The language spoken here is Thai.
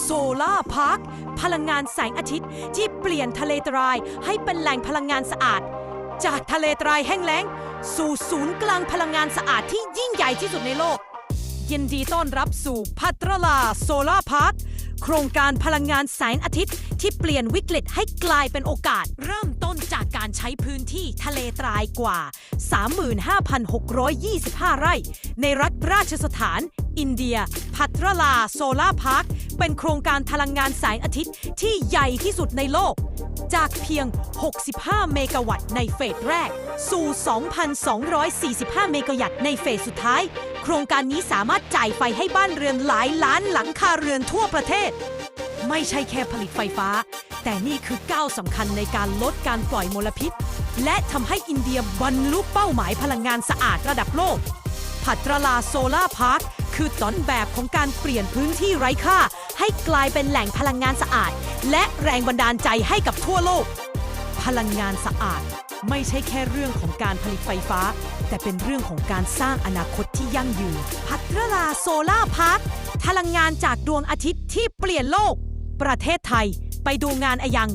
โซลาร์พาร์คพลังงานแสงอาทิตย์ที่เปลี่ยนทะเลทรายให้เป็นแหล่งพลังงานสะอาด จากทะเลทรายแห้งแล้ง สู่ศูนย์กลางพลังงานสะอาดที่ยิ่งใหญ่ที่สุดในโลก ยินดีต้อนรับสู่พัทรลาโซลาร์พาร์คโครงการพลังงานแสงอาทิตย์ที่เปลี่ยนวิกฤตให้กลายเป็นโอกาส เริ่มต้นจากการใช้พื้นที่ทะเลตรายกว่า 35,625 ไร่ ในรัฐราชสถาน อินเดีย พัทรลาโซลาพาร์ค เป็นโครงการพลังงานแสงอาทิตย์ที่ใหญ่ที่สุดในโลก จากเพียง 65 เมกะวัตต์ในเฟสแรก สู่ 2,245 เมกะวัตต์ในเฟสสุดท้าย โครงการนี้สามารถจ่ายไฟให้บ้านเรือนหลายล้านหลังคาเรือนทั่วประเทศ ไม่ใช่แค่ผลิตไฟฟ้า แต่นี่คือก้าวสำคัญในการลดการปล่อยมลพิษ และทำให้อินเดียบรรลุเป้าหมายพลังงานสะอาดระดับโลก พัทรลาโซลาร์พาร์คคือต้นแบบของการเปลี่ยนพื้นที่ไร้ค่า ให้กลายเป็นแหล่งพลังงานสะอาด และแรงบันดาลใจให้กับทั่วโลก พลังงานสะอาดไม่ใช่แค่เรื่องของการผลิตไฟฟ้า แต่เป็นเรื่องของการสร้างอนาคตที่ยั่งยืน พัทรลาโซลาพาร์คพลังงานจากดวงอาทิตย์ที่เปลี่ยนโลก ประเทศไทย ไปดูงานอะยัง